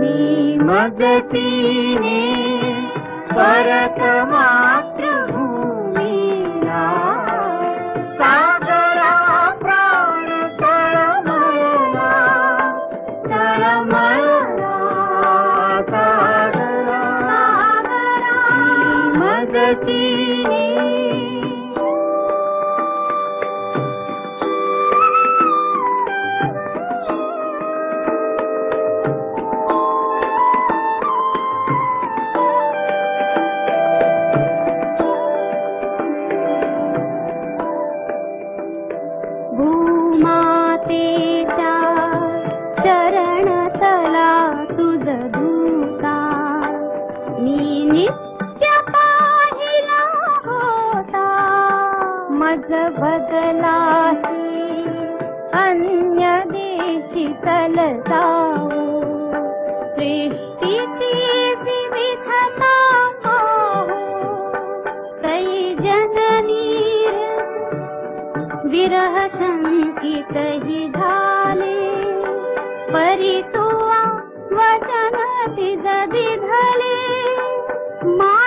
నీ మగతినే భరత మాతృభూమి సాగరా ప్రాణ తరమరలా తరమరలా సాగరా మగతినే मदतीने भूमातेच्या चरणतला तुझ धूता. मी नित्य पाहिला होता मज बदलाही अन्य देशी सृष्टीची विविधता पाहू. विरह विरहशङ्कित धाले परितो ददि धले मा